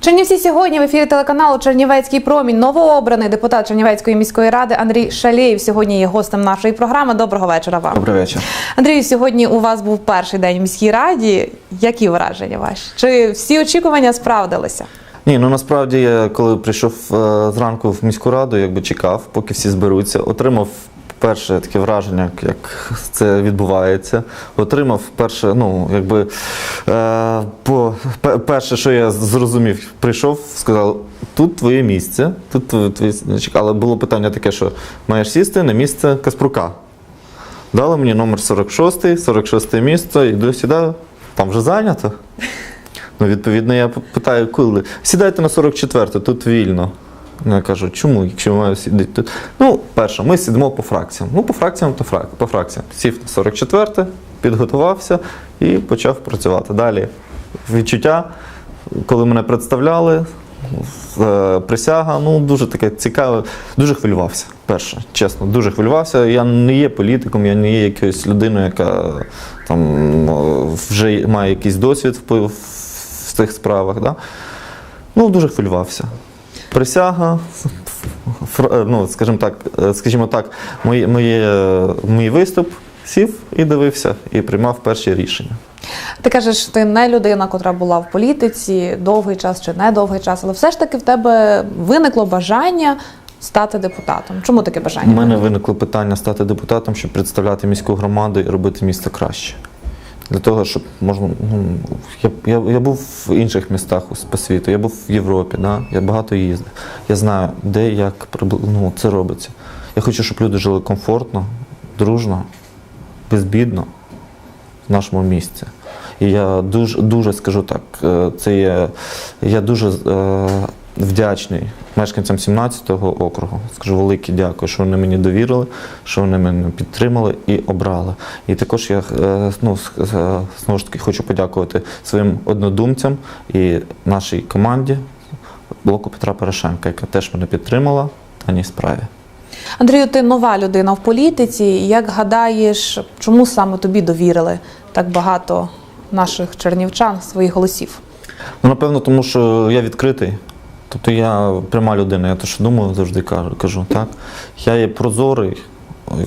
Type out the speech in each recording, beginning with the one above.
Чернівці сьогодні в ефірі телеканалу Чернівецький промінь. Новообраний депутат Чернівецької міської ради Андрій Шалєєв сьогодні є гостем нашої програми. Доброго вечора вам. Добрий вечір. Андрію, сьогодні у вас був перший день в міській раді. Які враження ваші? Чи всі очікування справдилися? Ні, ну насправді я коли прийшов е, зранку в міську раду, якби чекав, поки всі зберуться, отримав перше таке враження, як- це відбувається. Отримав перше, ну якби е, по перше, що я зрозумів, прийшов, сказав, тут твоє місце, тут твоє але було питання таке, що маєш сісти на місце Каспрука. Дали мені номер 46, 46 місце, йду сюди, там вже зайнято. Ну, відповідно, я питаю, коли сідайте на 44, тут вільно. Ну, я кажу, чому, якщо маю сидіти тут? Ну, перше, ми сидимо по фракціям. Ну, по фракціям, то фрак, по фракціям. Сів на 44-те, підготувався і почав працювати. Далі відчуття, коли мене представляли, е, присяга, ну дуже таке цікаве, дуже хвилювався. Перше, чесно, дуже хвилювався. Я не є політиком, я не є якоюсь людиною, яка там вже має якийсь досвід в, по- в цих справах. Да? Ну, дуже хвилювався. Присяга, е, ну, скажімо так, е, скажімо так, моє, моє, мій виступ сів і дивився, і приймав перші рішення. Ти кажеш, ти не людина, котра була в політиці довгий час чи не довгий час, але все ж таки в тебе виникло бажання стати депутатом. Чому таке бажання? У мене виникло питання стати депутатом, щоб представляти міську громаду і робити місто краще. Для того, щоб можна. Ну, я, я, я був в інших містах по світу, я був в Європі, да? я багато їздив. Я знаю, де як ну, це робиться. Я хочу, щоб люди жили комфортно, дружно, безбідно в нашому місці. І я дуже, дуже скажу так, е, це є, я дуже е, вдячний мешканцям 17-го округу. Скажу велике дякую, що вони мені довірили, що вони мене підтримали і обрали. І також я е, ну, е, знову ж таки хочу подякувати своїм однодумцям і нашій команді блоку Петра Порошенка, яка теж мене підтримала в даній справі. Андрію, ти нова людина в політиці. Як гадаєш, чому саме тобі довірили так багато наших чернівчан своїх голосів? Ну, напевно, тому що я відкритий. Тобто я пряма людина, я те, що думаю, завжди кажу, так. Я є прозорий,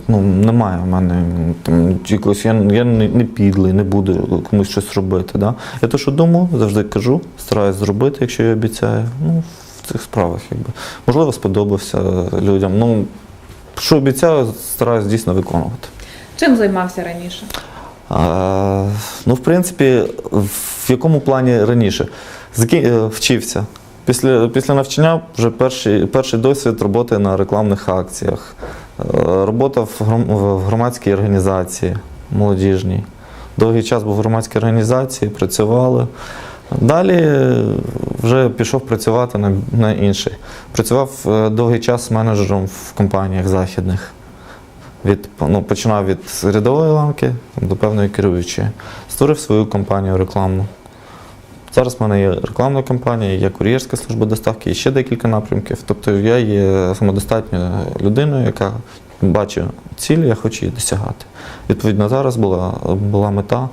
ну, немає в мене там, якогось, я, я не, не підлий, не буду комусь щось робити. Да? Я те, що думаю, завжди кажу, стараюсь зробити, якщо я обіцяю. Ну, в цих справах, якби. Можливо, сподобався людям. Ну, що обіцяю, стараюсь дійсно виконувати. Чим займався раніше? А, ну, в принципі, в якому плані раніше? Е, Вчився. Після, після навчання вже перший, перший досвід роботи на рекламних акціях, Е, робота в гром- в громадській організації молодіжній. Довгий час був в громадській організації, працювали. Далі вже пішов працювати на, на інший. Працював е, довгий час менеджером в компаніях західних від, ну, починав від рядової ланки до певної керуючої. Створив свою компанію рекламну. Зараз в мене є рекламна компанія, є кур'єрська служба доставки, і ще декілька напрямків. Тобто я є самодостатньою людиною, яка бачить цілі, я хочу її досягати. Відповідно, зараз була, була мета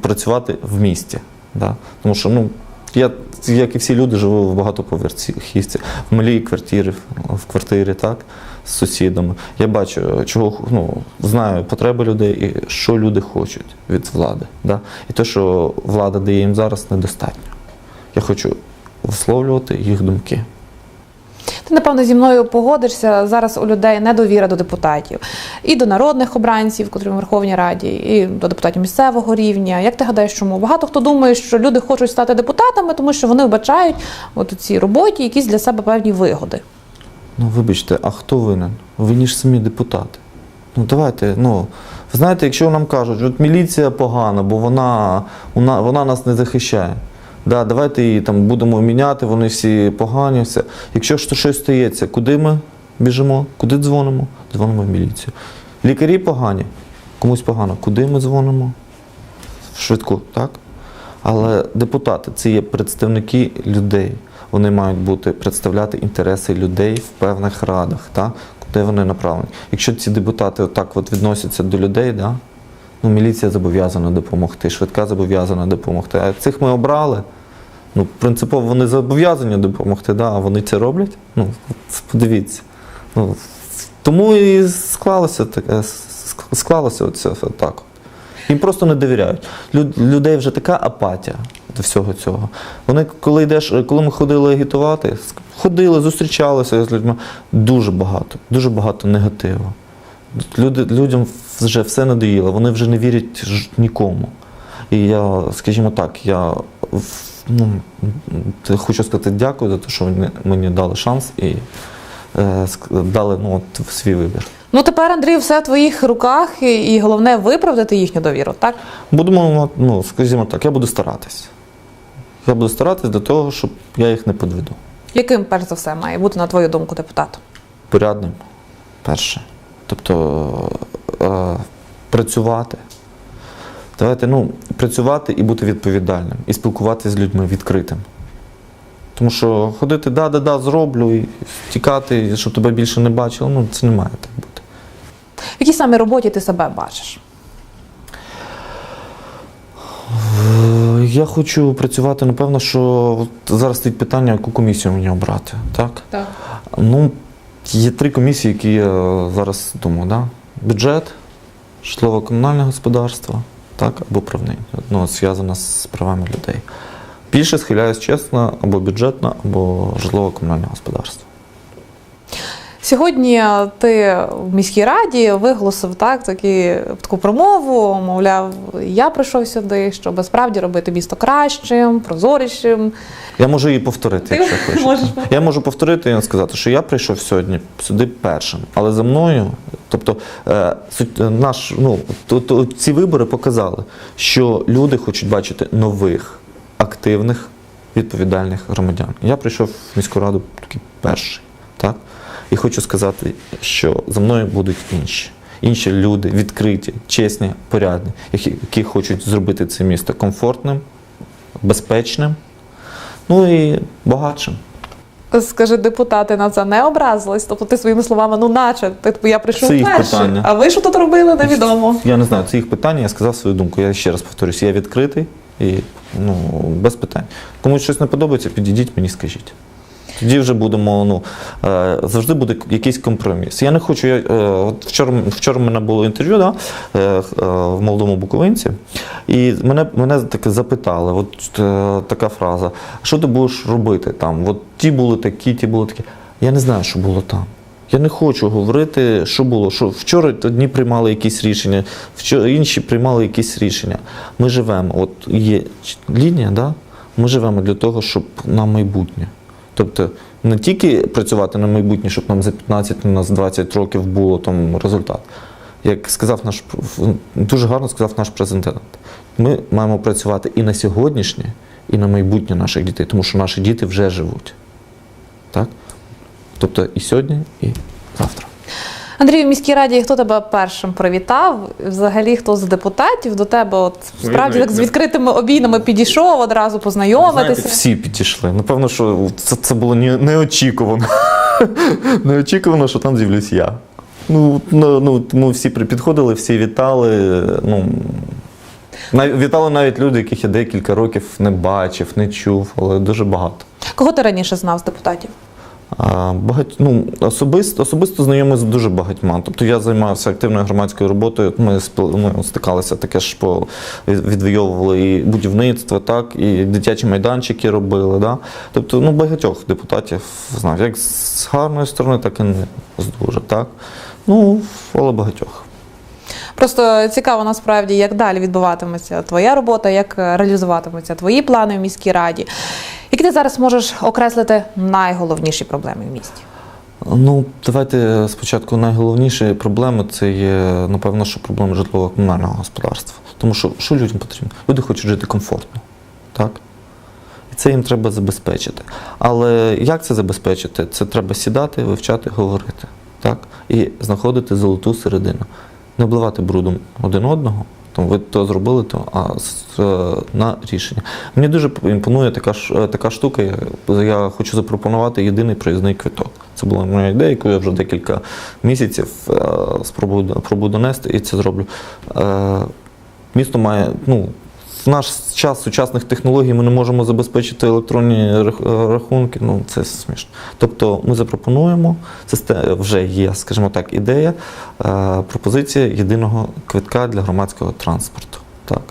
працювати в місті. Да? Тому що ну, я, як і всі люди, живу в багатоповерхівці, в малій квартирі, в квартирі, так, з сусідами. Я бачу, чого ну, знаю потреби людей і що люди хочуть від влади. Да? І те, що влада дає їм зараз, недостатньо. Я хочу висловлювати їх думки. Ти напевно зі мною погодишся. Зараз у людей недовіра до депутатів і до народних обранців, котрі в Верховній Раді, і до депутатів місцевого рівня. Як ти гадаєш, чому багато хто думає, що люди хочуть стати депутатами, тому що вони вбачають от у цій роботі якісь для себе певні вигоди. Ну, вибачте, а хто винен? Винні ж самі депутати. Ну давайте, ну, ви знаєте, якщо нам кажуть, от міліція погана, бо вона, вона, вона нас не захищає. Да, давайте її там будемо міняти, вони всі погані, все. Якщо ж щось стається, куди ми біжимо? Куди дзвонимо? Дзвонимо в міліцію. Лікарі погані, комусь погано. Куди ми дзвонимо? В швидку, так? Але депутати це є представники людей. Вони мають бути представляти інтереси людей в певних радах, так? куди вони направлені. Якщо ці депутати отак от відносяться до людей, да? Ну, міліція зобов'язана допомогти, швидка зобов'язана допомогти. А цих ми обрали. Ну, принципово вони зобов'язані допомогти, да, а вони це роблять. Ну, подивіться. Ну, тому і склалося таке, склалося оце так. Їм просто не довіряють. Люд, людей вже така апатія до всього цього. Вони, коли йдеш, коли ми ходили агітувати, ходили, зустрічалися з людьми, дуже багато, дуже багато негативу. Люди, людям вже все надоїло, вони вже не вірять нікому. І я, скажімо так, я ну, хочу сказати дякую за те, що вони мені дали шанс і е, дали ну, от, свій вибір. Ну тепер, Андрій, все в твоїх руках, і, і головне виправдати їхню довіру, так? Будемо, ну, скажімо так, я буду старатись. Я буду старатись для того, щоб я їх не підведу. Яким, перш за все, має бути, на твою думку, депутат? Порядним, перше. Тобто е, працювати. Давайте, ну, працювати і бути відповідальним, і спілкуватися з людьми відкритим. Тому що ходити, да, да, да, зроблю, і тікати, щоб тебе більше не бачили, ну це не має так бути. В якій саме роботі ти себе бачиш? Е, Я хочу працювати, напевно, що от зараз стоїть питання, яку комісію мені обрати. Так? Так. Ну, є три комісії, які я зараз думаю, да? бюджет, житлово-комунальне господарство, так, або правління, ну, зв'язане з правами людей. Більше схиляюсь чесно, або бюджетне, або житлово-комунальне господарство. Сьогодні ти в міській раді виголосив так, такі, таку промову, мовляв, я прийшов сюди, щоб справді робити місто кращим, прозорішим. Я можу її повторити, Ти якщо хочеш. можеш повторити. Я можу повторити і сказати, що я прийшов сьогодні сюди першим, але за мною, тобто е, е, наш, ну, то, то, ці вибори показали, що люди хочуть бачити нових, активних, відповідальних громадян. Я прийшов в міську раду такий перший. Так? І хочу сказати, що за мною будуть інші. Інші люди, відкриті, чесні, порядні, які, які хочуть зробити це місто комфортним, безпечним, ну і багатшим. Скажи, депутати на це не образились. Тобто ти своїми словами, ну наче, типу, я прийшов Це їх перший. питання. А ви що тут робили, невідомо. Я не знаю, це їх питання, я сказав свою думку. Я ще раз повторюсь, я відкритий і ну, без питань. Комусь щось не подобається, підійдіть мені, скажіть. Тоді вже будемо, ну е, завжди буде якийсь компроміс. Я не хочу. Я, е, от вчора, вчора в мене було інтерв'ю да, е, в молодому буковинці, і мене, мене таке запитали, от така фраза: що ти будеш робити там? От ті були такі, ті були такі. Я не знаю, що було там. Я не хочу говорити, що було. Що вчора одні приймали якісь рішення, вчора інші приймали якісь рішення. Ми живемо. От є лінія, да? ми живемо для того, щоб на майбутнє. Тобто не тільки працювати на майбутнє, щоб нам за 15, на 20 років було там результат. Як сказав наш дуже гарно сказав наш президент, ми маємо працювати і на сьогоднішнє, і на майбутнє наших дітей, тому що наші діти вже живуть. Так? Тобто і сьогодні, і завтра. Андрій, в міській раді хто тебе першим привітав? Взагалі, хто з депутатів до тебе от справді так з відкритими обіймами підійшов одразу Знаєте, познайомитися? всі підійшли. Напевно, що це, це було не- неочікувано. неочікувано, що там з'явлюсь я. Ну, ну, ну, ми всі підходили, всі вітали. Ну, нав- вітали навіть люди, яких я декілька років не бачив, не чув, але дуже багато. Кого ти раніше знав з депутатів? Багать, ну, особисто, особисто знайомий з дуже багатьма. Тобто я займався активною громадською роботою. Ми спіл- ну, стикалися таке ж по відвоювали і будівництво, так, і дитячі майданчики робили. Да? Тобто ну, багатьох депутатів знав, як з гарної сторони, так і не з дуже. Так? Ну, але багатьох. Просто цікаво насправді, як далі відбуватиметься твоя робота, як реалізуватимуться твої плани в міській раді. Які ти зараз можеш окреслити найголовніші проблеми в місті? Ну, давайте спочатку найголовніші проблеми це є, напевно, що проблеми житлово-комунального господарства. Тому що що людям потрібно? Люди хочуть жити комфортно. Так? І це їм треба забезпечити. Але як це забезпечити? Це треба сідати, вивчати, говорити. Так? І знаходити золоту середину. Не обливати брудом один одного. Там ви то зробили, то а е, на рішення. Мені дуже імпонує така ж е, така штука. Я, хочу запропонувати єдиний проїзний квиток. Це була моя ідея, яку я вже декілька місяців е, спробую, пробую донести і це зроблю. Місто має, ну, в наш час сучасних технологій ми не можемо забезпечити електронні рахунки. Ну це смішно. Тобто ми запропонуємо, вже є, скажімо так, ідея, е, пропозиція єдиного квитка для громадського транспорту. Так.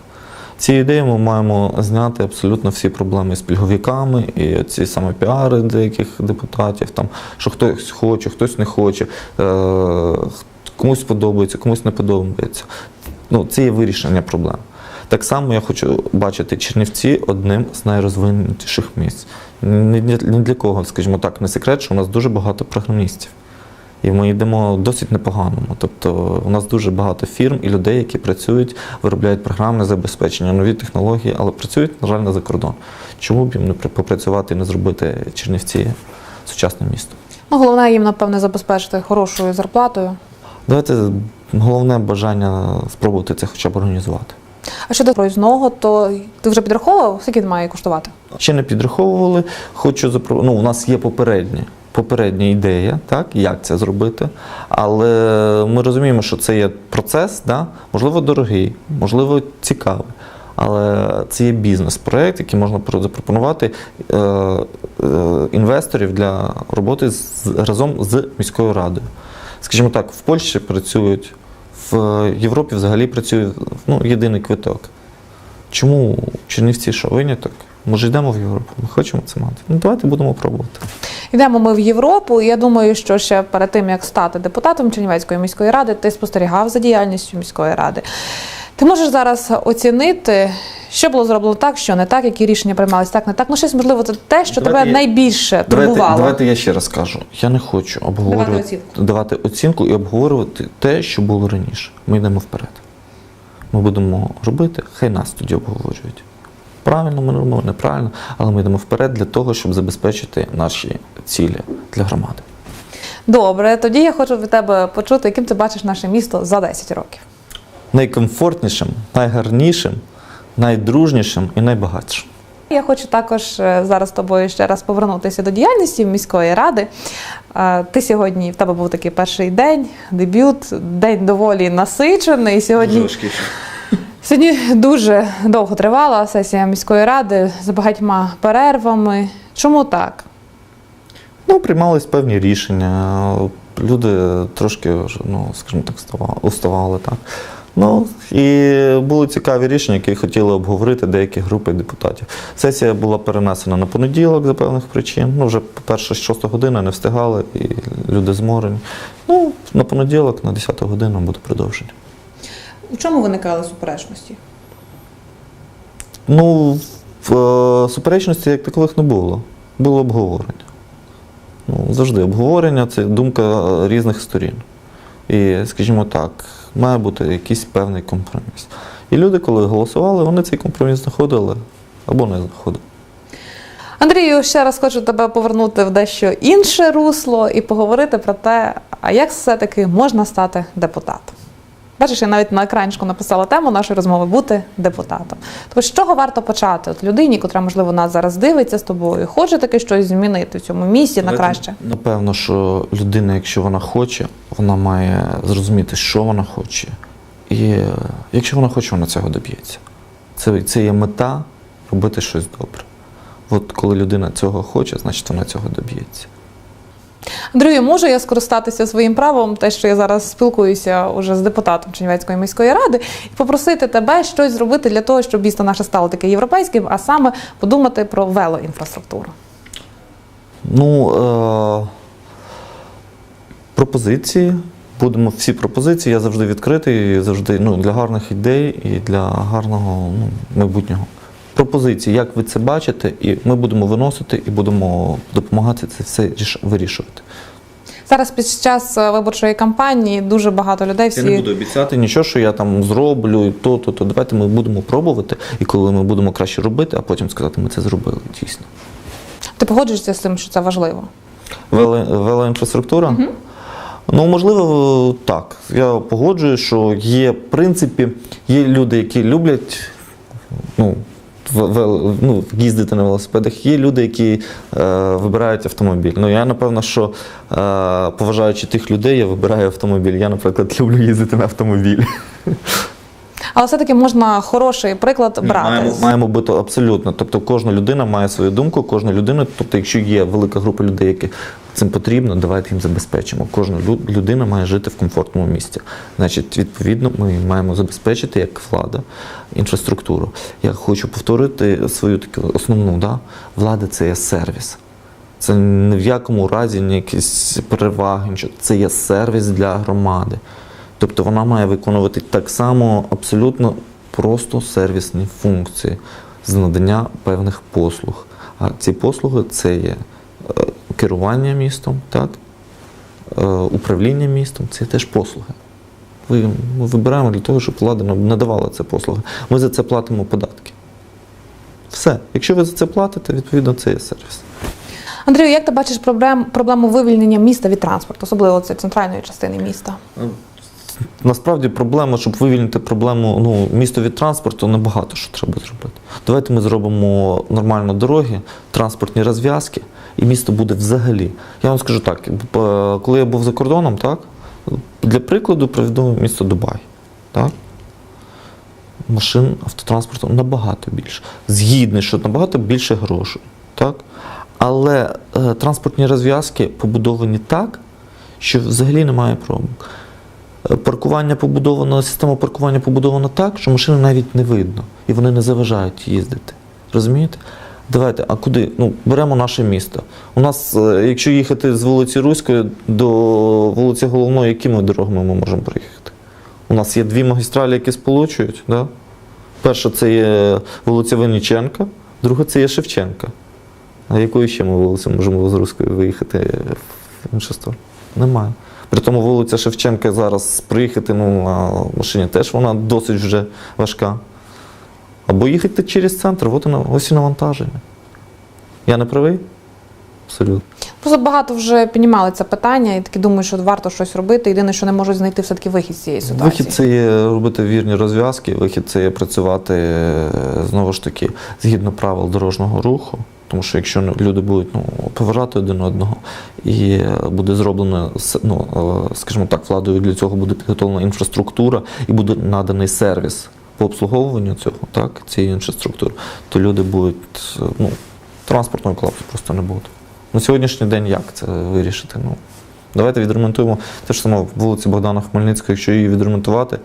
Цією ідеєю ми маємо зняти абсолютно всі проблеми з пільговиками і ці саме піари деяких депутатів, там, що хтось хоче, хтось не хоче, е, комусь подобається, комусь не подобається. Ну, це є вирішення проблем. Так само я хочу бачити Чернівці одним з найрозвинутіших місць. Ні для, кого, скажімо так, не секрет, що у нас дуже багато програмістів. І ми йдемо досить непоганому. Тобто у нас дуже багато фірм і людей, які працюють, виробляють програмне забезпечення, нові технології, але працюють, на жаль, не за кордон. Чому б їм не попрацювати і не зробити Чернівці сучасним містом? Ну, головне їм, напевне, забезпечити хорошою зарплатою. Давайте головне бажання спробувати це хоча б організувати. А щодо проїзного, то ти вже підраховував, скільки він має коштувати? Ще не підраховували. Хочу запро... ну, у нас є попередня, попередня ідея, так, як це зробити. Але ми розуміємо, що це є процес, да? можливо, дорогий, можливо, цікавий. Але це є бізнес-проект, який можна запропонувати е, е, інвесторів для роботи з, разом з міською радою. Скажімо так, в Польщі працюють, в Європі взагалі працює ну, єдиний квиток. Чому Чернівці що виняток? Ми ж йдемо в Європу, ми хочемо це мати. Ну давайте будемо пробувати. Йдемо ми в Європу, я думаю, що ще перед тим як стати депутатом Чернівецької міської ради, ти спостерігав за діяльністю міської ради. Ти можеш зараз оцінити, що було зроблено так, що не так, які рішення приймались так, не так. Ну, щось можливо, це те, що Давайте тебе я- найбільше Давайте, турбувало. давайте я ще раз кажу. Я не хочу обговорювати оцінку. давати оцінку і обговорювати те, що було раніше. Ми йдемо вперед. Ми будемо робити, хай нас тоді обговорюють. Правильно, ми робимо, неправильно, але ми йдемо вперед для того, щоб забезпечити наші цілі для громади. Добре, тоді я хочу від тебе почути, яким ти бачиш наше місто за 10 років. Найкомфортнішим, найгарнішим, найдружнішим і найбагатшим. Я хочу також е, зараз з тобою ще раз повернутися до діяльності міської ради. Е, Ти сьогодні в тебе був такий перший день, дебют, день доволі насичений. Сьогодні, сьогодні дуже довго тривала сесія міської ради з багатьма перервами. Чому так? Ну, приймались певні рішення. Люди трошки, ну, скажімо так, уставали. Так. Ну, і були цікаві рішення, які хотіли обговорити деякі групи депутатів. Сесія була перенесена на понеділок за певних причин. Ну, вже, по-перше, з 6 години не встигали, і люди зморені. Ну, на понеділок, на 10 годину буде продовження. У чому виникали суперечності? Ну, в, е, суперечності як такових не було. Було обговорення. Ну, завжди обговорення це думка е, різних сторін. І, скажімо так, має бути якийсь певний компроміс. І люди, коли голосували, вони цей компроміс знаходили або не знаходили. Андрію, ще раз хочу тебе повернути в дещо інше русло і поговорити про те, а як все-таки можна стати депутатом. Бачиш, я навіть на екранчику написала тему нашої розмови бути депутатом. Тобто, з чого варто почати? От людині, котра, можливо, нас зараз дивиться з тобою, хоче таки щось змінити в цьому місті на краще. Напевно, що людина, якщо вона хоче, вона має зрозуміти, що вона хоче. І е, якщо вона хоче, вона цього доб'ється. Це, це є мета робити щось добре. От коли людина цього хоче, значить вона цього доб'ється. Андрію, можу я скористатися своїм правом, те, що я зараз спілкуюся уже з депутатом Чернівецької міської ради, і попросити тебе щось зробити для того, щоб місто наше стало таке європейським, а саме подумати про велоінфраструктуру. Ну, е- пропозиції. Будемо всі пропозиції. Я завжди відкритий, завжди ну, для гарних ідей і для гарного ну, майбутнього. Пропозиції, як ви це бачите, і ми будемо виносити і будемо допомагати це все вирішувати. Зараз під час е, виборчої кампанії дуже багато людей всі Я не буду обіцяти нічого, що я там зроблю, і то, то, то. Давайте ми будемо пробувати, і коли ми будемо краще робити, а потім сказати, ми це зробили дійсно. ти погоджуєшся з тим, що це важливо. Вело, велоінфраструктура? Ну, можливо, так. Я погоджую, що є, в принципі, є люди, які люблять ну, ну, їздити на велосипедах, є люди, які е, вибирають автомобіль. Ну, я, напевно, що е, поважаючи тих людей, я вибираю автомобіль. Я, наприклад, люблю їздити на автомобілі. Але все-таки можна хороший приклад брати. Маємо, маємо бути абсолютно. Тобто кожна людина має свою думку, кожна людина, тобто, якщо є велика група людей, які цим потрібно, давайте їм забезпечимо. Кожна людина має жити в комфортному місці. Значить, відповідно, ми маємо забезпечити як влада інфраструктуру. Я хочу повторити свою таку основну, да? влада це є сервіс. Це ні в якому разі не якісь переваги, нічого. це є сервіс для громади. Тобто вона має виконувати так само абсолютно просто сервісні функції з надання певних послуг. А ці послуги це є е, керування містом, так? е, управління містом це теж послуги. Ми вибираємо для того, щоб влада нам надавала це послуги. Ми за це платимо податки. Все. Якщо ви за це платите, відповідно, це є сервіс. Андрію, як ти бачиш проблем, проблему вивільнення міста від транспорту, особливо це центральної частини міста? Насправді проблема, щоб вивільнити проблему ну, місто від транспорту, небагато що треба зробити. Давайте ми зробимо нормально дороги, транспортні розв'язки, і місто буде взагалі. Я вам скажу так, е, коли я був за кордоном, так, для прикладу приведу місто Дубай. Так? Машин автотранспорту набагато більше. Згідний, що набагато більше грошей. Так? Але е, транспортні розв'язки побудовані так, що взагалі немає пробок. Е, Паркування побудовано, система паркування побудована так, що машини навіть не видно, і вони не заважають їздити. Розумієте? Давайте, а куди? Ну, беремо наше місто. У нас, е, якщо їхати з вулиці Руської до вулиці Головної, якими дорогами ми можемо проїхати? У нас є дві магістралі, які сполучують. Да? Перша це є вулиця Винниченка, друга це є Шевченка. А якою ще ми вулицею можемо з Руської виїхати в іншу сторону? Немає. При тому вулиця Шевченка зараз приїхати ну, на машині теж вона досить вже важка. Або їхати через центр, от воно, ось і навантаження. Я не правий? Абсолютно. Просто багато вже піднімали це питання і таки думають, що варто щось робити. Єдине, що не можуть знайти все-таки вихід з цієї ситуації. Вихід це є робити вірні розв'язки, вихід це є працювати е, знову ж таки згідно правил дорожнього руху. Тому що якщо люди будуть ну, поважати один одного і е, буде зроблено, ну, е, скажімо так, владою для цього буде підготовлена інфраструктура і буде наданий сервіс по обслуговуванню цього, так, цієї інфраструктури, то люди будуть, е, ну, транспортного колапсу просто не буде. На сьогоднішній день як це вирішити? Ну, давайте відремонтуємо те ж саме вулицю Богдана Хмельницького, якщо її відремонтувати,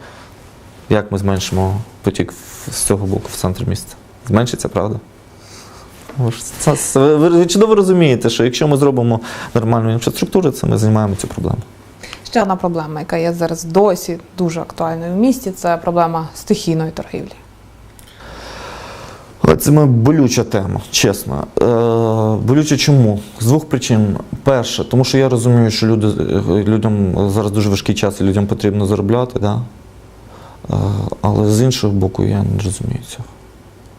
як ми зменшимо потік з цього боку в центр міста? Зменшиться, правда? Це- Ви ви чудово розумієте, що якщо ми зробимо нормальну інфраструктуру, це ми знімаємо цю проблему. Ще одна проблема, яка є зараз досі дуже актуальною в місті, це проблема стихійної торгівлі. Це болюча тема, чесно. Е, болюча чому? З двох причин. Перше, тому що я розумію, що люди, е, людям зараз дуже важкий час, і людям потрібно заробляти, да? е, але з іншого боку, я не розумію цього.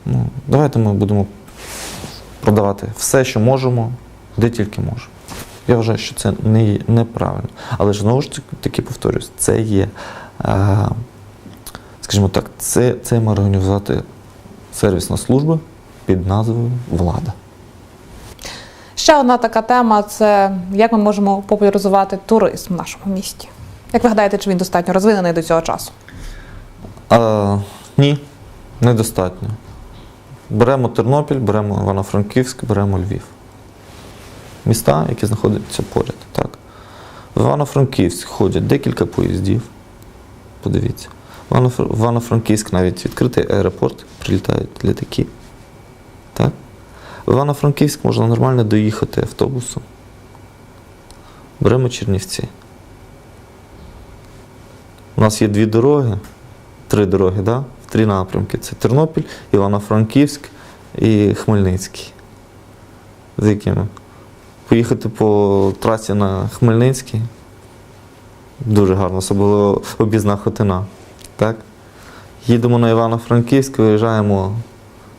Ну, давайте ми будемо продавати все, що можемо, де тільки можемо. Я вважаю, що це не є неправильно. Але ж знову ж таки повторюсь, це є, е, скажімо так, це, це має організувати сервісна служба під назвою Влада. Ще одна така тема це як ми можемо популяризувати туризм в нашому місті. Як ви гадаєте, чи він достатньо розвинений до цього часу? А, ні, недостатньо. Беремо Тернопіль, беремо Івано-Франківськ, беремо Львів. Міста, які знаходяться поряд. Так. В Івано-Франківськ ходять декілька поїздів. Подивіться. В Івано- в Івано-Франківськ навіть відкритий аеропорт, прилітають літаки. Так? В Івано-Франківськ можна нормально доїхати автобусом. Беремо Чернівці. У нас є дві дороги, три дороги, да? в три напрямки. Це Тернопіль, Івано-Франківськ і Хмельницький. З якими? Поїхати по трасі на Хмельницький. Дуже гарно, особливо об'їзна хотина. Так? Їдемо на Івано-Франківськ, виїжджаємо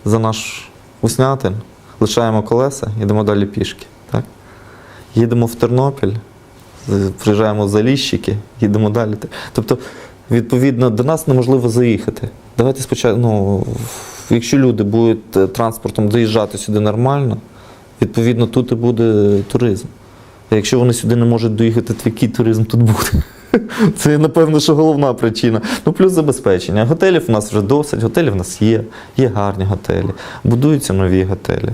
за наш Уснятин, лишаємо колеса, йдемо далі пішки. Так? Їдемо в Тернопіль, приїжджаємо в Заліщики, їдемо далі. Тобто, відповідно, до нас неможливо заїхати. Давайте спочатку, ну, якщо люди будуть е, транспортом доїжджати сюди нормально, відповідно, тут і буде туризм. А якщо вони сюди не можуть доїхати, то який туризм тут буде? Це, напевно, що головна причина. Ну, плюс забезпечення. Готелів у нас вже досить, готелі в нас є, є гарні готелі, будуються нові готелі.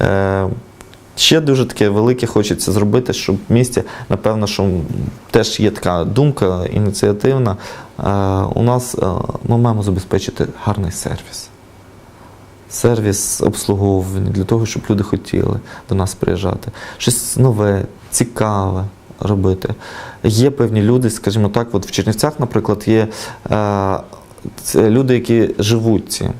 Е, ще дуже таке велике хочеться зробити, щоб в місті, напевно, що теж є така думка ініціативна. Е, у нас е, ми маємо забезпечити гарний сервіс. Сервіс обслуговування для того, щоб люди хотіли до нас приїжджати. Щось нове, цікаве робити. Є певні люди, скажімо так, от в Чернівцях, наприклад, є е, люди, які живуть цим.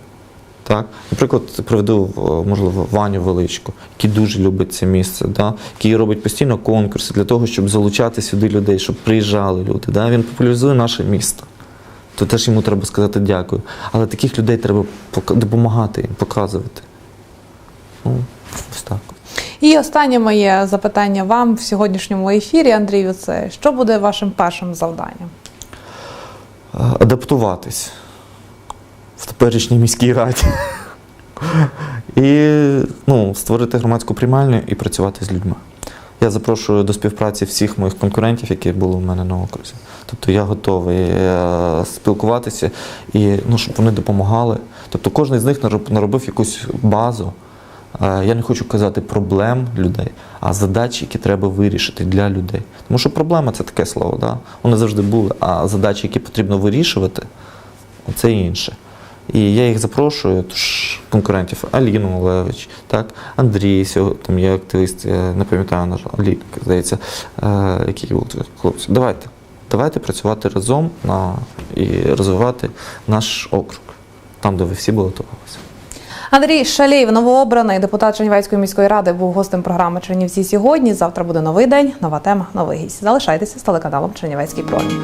Так? Наприклад, приведу е, можливо Ваню Величко, який дуже любить це місце, да? який робить постійно конкурси для того, щоб залучати сюди людей, щоб приїжджали люди. Да? Він популяризує наше місто. То теж йому треба сказати дякую. Але таких людей треба допомагати їм, показувати. Ну, ось так. І останнє моє запитання вам в сьогоднішньому ефірі, Андрію, це що буде вашим першим завданням? Е, Адаптуватись в теперішній міській раді. І ну, створити громадську приймальню і працювати з людьми. Я запрошую до співпраці всіх моїх конкурентів, які були у мене на окрузі. Тобто я готовий е, спілкуватися і ну, щоб вони допомагали. Тобто кожен з них нароб- наробив якусь базу. Е, Я не хочу казати проблем людей, а задач, які треба вирішити для людей. Тому що проблема це таке слово, да? вони завжди були, а задачі, які потрібно вирішувати, це інше. І я їх запрошую, тож конкурентів Аліну Олевич, так, Андрій, сьогодні там є активіст, я не пам'ятаю, на жаль, Аліна, здається, е, який був той хлопець. Давайте. Давайте працювати разом на, і розвивати наш округ, там, де ви всі балотувалися. Андрій Шалєєв, новообраний депутат Чернівецької міської ради, був гостем програми Чернівці сьогодні. Завтра буде новий день, нова тема, новий гість. Залишайтеся з телеканалом Чернівецький промінь.